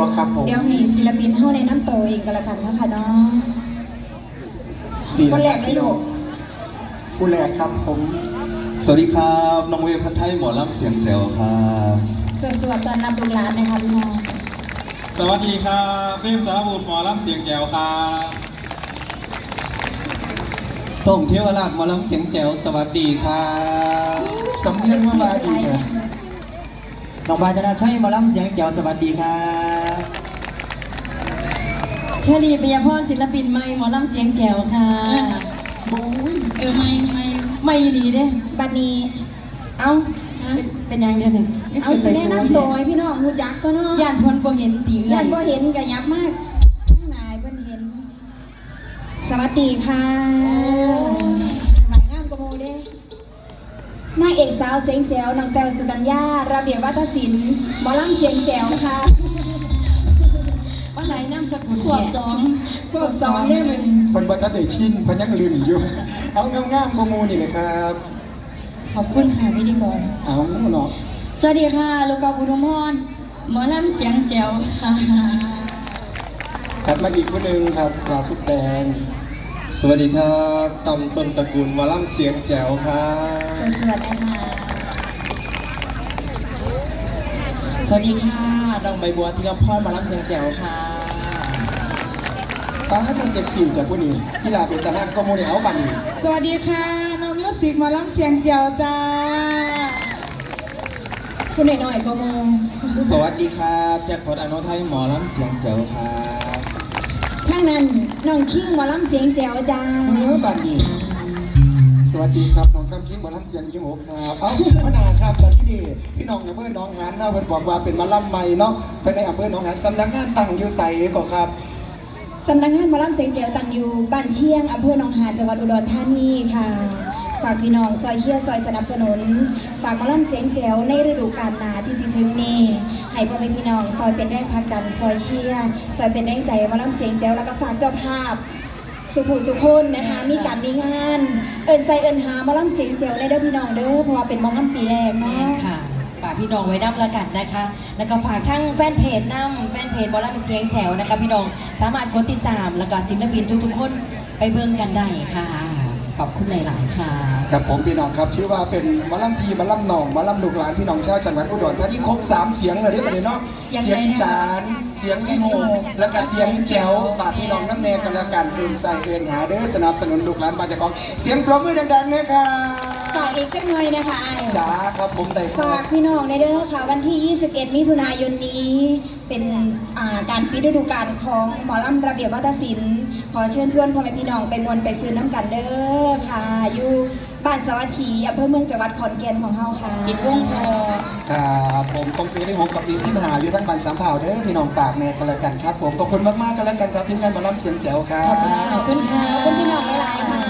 บอกครับผมเดี๋ยวให้ศิลปินเฮาในน้ำโตวเองก็แล้วกันเนาะค่ะเนาะดีคนแรกเลยลูกผู้แรกครับผม สวัสดีครับน้องเวฟพัทไทยหมอลำเสียงแจ๋วครับสวดๆตอนรับลูกหลานนะคะพี่น้องสวัสดีครับเฟรมสารบุตรหมอลำเสียงแจ๋วครับต้งเทวราชหมอลำเสียงแจ๋วสวัสดีครับสำเนียงมาบาดีนะน้องบาจนาชัยหมอลำเสียงแจ๋วสวัสดีครับ เชอรี่ปิยพรศิลปินใหม่หมอลำเสียงแจ๋วค่ะเออไม่ไม่ไม่ดีเด้บัดนี้เอ้าเป็นเป็นยังเดือนหนึ่งเอาสิแนะนำตัวให้พี่น้องรู้จักก็เนาะย่านพนบ่เห็นตีย่านบ่เห็นก็ยับมากข้างนายเพิ่นเห็น สวัสดีค่ะหมายงามกว่าโมเด้นางเอกสาวเสียงแจ๋วนางแต้วสุกัญญาระเบียบวัฒนศิลป์หมอลำเสียงแจ๋วค่ะ ขวบสองขวบสองเนี่ยมันเพิ่นบัทัดได้ชินเพิ่นยังลืมอยู่ เอางามๆโมโมนี่เลยครับ ขอบคุณค่ะพิธีกรเอาเนาะสวัสดีค่ะลูกกอล์ฟอุทุมพรหมอลำเสียงแจ๋วค่ะถัดมาอีกคนหนึ่งครับปลาสุดแดง สวัสดีครับตำต้นตระกูลหมอลำเสียงแจ๋วครับสวยๆนะคะสวัสดีค่ะน้องใบบัวที่กำพรหมอลำเสียงแจ๋วค่ะ ป้าจะเซ็กซี่จากผู้นี้กีฬาเป็นทหารก็โมเนี่ยเอาบันสวัสดีค่ะน้องมิวสิกหมาล้ำเสียงเจียวจ้าคุณหน่อยๆก็โมสวัสดีครับแจ็คพอตอโนไทยหมอลำเสียงแจ๋วครับข้างนั้นน้องคิงหมอลำเสียงแจ๋วจ้าเออบันนี้สวัสดีครับน้องคำคิงบอลำเสียงยิงโหครับเอ้าพนาครับตอนที่นี่พี่น้องอำเภอหน้องหานเนาะเพิ่นบอกว่าเป็นมาล่ำใหม่เนาะเพิ่นในอำเภอหน้องหานสำนักงานตั้งอยู่ไสก็ครับ สำนักงานมอลำเสียงแจ๋วตั้งอยู่บ้านเชียงอำเภอหนองหานจังหวัดอุดรธานีค่ะ ฝากพี่น้องซอยเชียร์ซอยสนับสนุน ฝากมอลำเสียงแจ๋วในฤดูกาลหนาที่สิถึงนี้ให้พ่อแม่พี่น้องซอยเป็นแรงผลักดันซอยเชียร์ซอยเป็นแรงใจมอลำเสียงแจ๋วแล้วก็ฝากเจ้าภาพสุภูสุคนนะคะ มีการมีงาน เอินใจเอินหามอลำเสียงแจ๋วในเด้อพี่น้องเด้อเพราะว่าเป็นมอลำปีแรกเนาะค่ะ ฝากพี่น้องไว้น้ำละกันนะคะ แล้วก็ฝากทั้งแฟนเพจน้ำแฟนเพจบอลล์เสียงแถวนะคะพี่น้องสามารถกดติดตามแล้วก็ศิลปินทุกๆคนไปเบิ่งกันได้ค่ะ ขอบคุณหลาย ๆ ค่ะ ครับผมพี่น้องครับชื่อว่าเป็นหมอลำพีหมอลำหนองหมอลำลูกหลานพี่น้องชาวจังหวัดอุดรธานีครบสามเสียงเลยได้ปะเนี่ยเนาะเสียงเสียงไหนอีเนี่ยสานเสียงวิโมแล้วก็เสียงแจ๋วฝากพี่น้องน้ำแนงกันแล้วกันเดินใส่เดินหาเด้อสนับสนุนลูกหลานมาจากของ เสียงปรบมือดังๆนะครับ ฝากอีกสักหน่อยนะคะไอ้จ้าครับผมได้ครัฝากบพี่น้องในเด้อค่ะวันที่ 21 มิถุนายนนี้ เป็นอ่าการปิดฤดูกาลของหมอลำระเบียบวัฒนศิลป์ ขอเชิญชวนพ่อแม่พี่น้องไปมวนไปซื้อน้ำกันเด้อค่ะ อยู่บ้านสวัสดีอำเภอเมืองจังหวัดขอนแก่นของเฮาค่ะ ปิดวงพอ ครับผมต้องซื้อได้หกกับอีซิมหาอยู่ทั้งบันสามเผ่าเด้อพี่น้องฝากแน่กันแล้วกันครับ ผมขอบคุณมากๆกันแล้วกันครับทีมงานหมอลำเสียงแจ๋วครับ ขอบคุณค่ะขอบคุณพี่น้องหลายๆค่ะ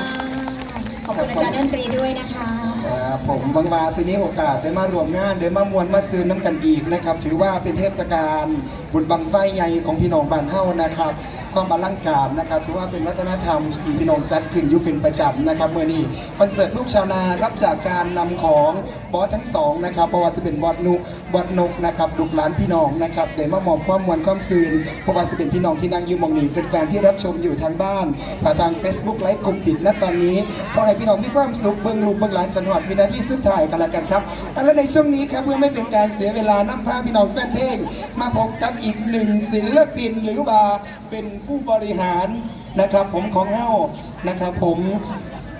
ขอบคุณอาจารย์ดนตรีด้วยนะคะครับผมบางวาซีนี้โอกาสได้มารวมงานได้มามวนมาซื้อน้ำกันอีกนะครับ ถือว่าเป็นเทศกาลบุญบังไฟใหญ่ของพี่น้องบ้านเฮานะครับ ความอลังการนะครับถือว่าเป็นวัฒนธรรมที่พี่น้องจัดขึ้นอยู่เป็นประจำนะครับเมื่อนี้คอนเสิร์ตลูกชาวนาครับจากการนำของ บอสทั้งสองนะครับเพราะว่าจะเป็นบอสนุบอสนกนะครับลูกหลานพี่น้องนะครับได้มามอบความมวลความซื่นเพราะว่าจะเป็นพี่น้องที่นั่งอยู่มองนี้เป็นแฟนที่รับชมอยู่ทางบ้านผ่านทาง Facebook ไลฟ์กลุ่มปิดณตอนนี้ขอให้พี่น้องมีความสุขเบื้องลูกเบื้องหลานจันหวัดวินาทีสุดท้ายกันละกันครับและในช่วงนี้ครับเพื่อไม่เป็นการเสียเวลานำพาพี่น้องแฟนเพลงมาพบกับอีกหนึ่งศิลปินหรือว่าเป็นผู้บริหารนะครับผมของเฮานะครับผม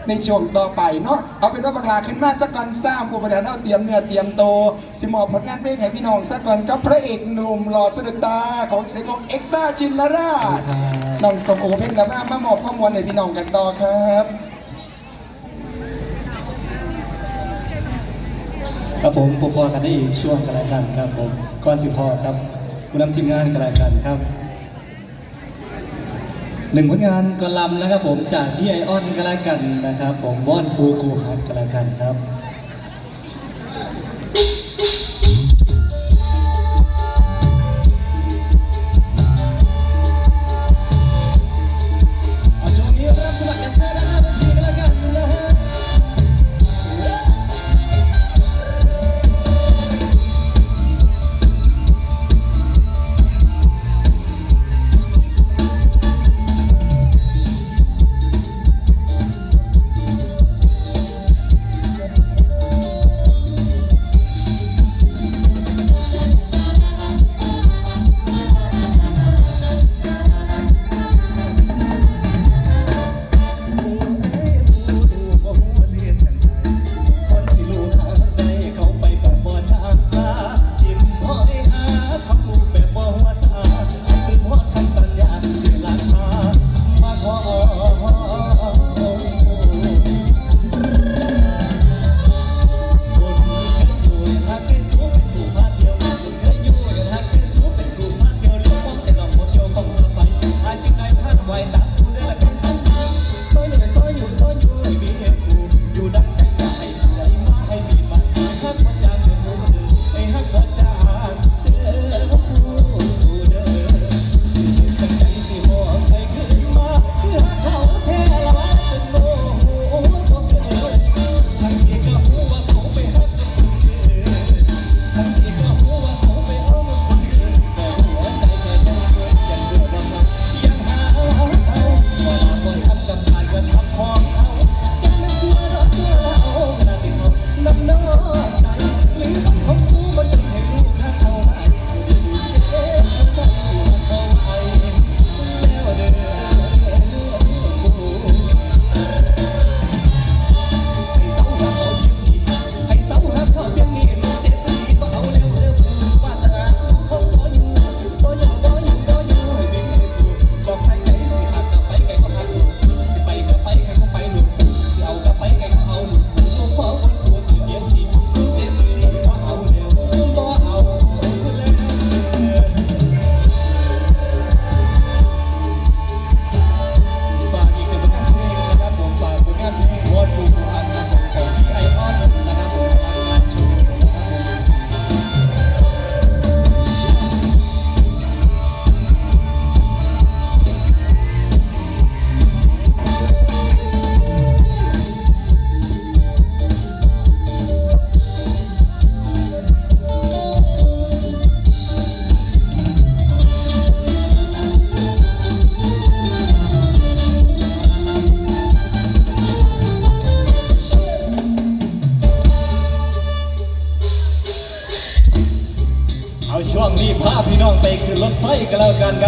ในช่วงต่อไปเนาะเอาเป็นว่าบังลาขึ้นมาสักก่อนสร้างผู้บริหารเอาเตรียมเนื้อเตรียมโตสิมอบผลงานเพลงให้พี่น้องสักก่อนกับพระเอกหนุ่มหล่อสะดุดตาของเสียงของเอ็กต้าจินนาราชน้องสมโอเพลงกับมามอบข้อมูลให้พี่น้องกันต่อครับครับผมพบพอกันได้อีกช่วงกันแล้วกันครับผมก่อนสิพอครับผู้นำทีมงานกันแล้วกันครับ หนึ่งผลงานกอลัมนะครับผมจากพี่ไอออนก็แล้วกันนะครับผมวอนปูกูฮักก็แล้วกันครับ ใจหรือต้องคบ แล้วกัน